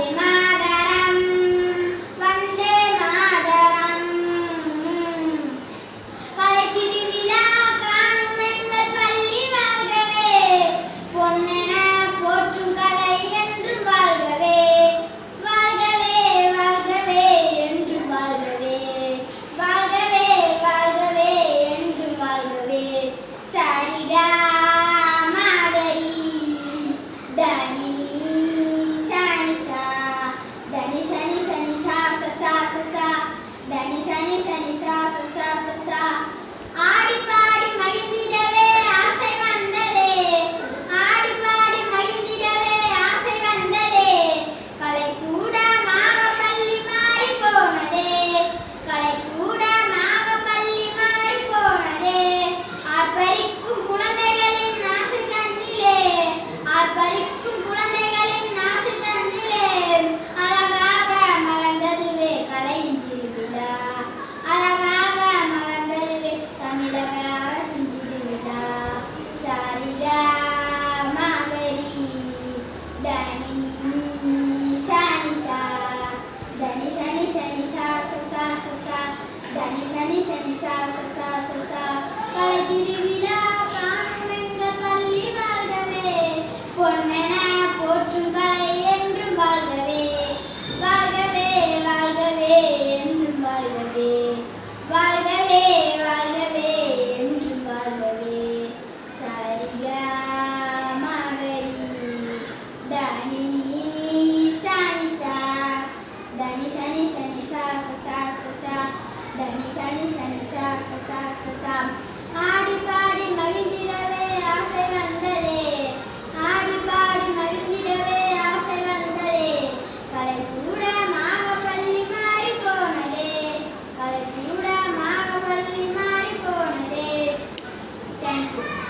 además Danny, Danny, Danny, Sa, Sa, Sa, Sa. sa sa sa, da. சனிசா சசா சசாம் ஆடி பாடி மகிழ்கிறவே ஆசை வந்ததே.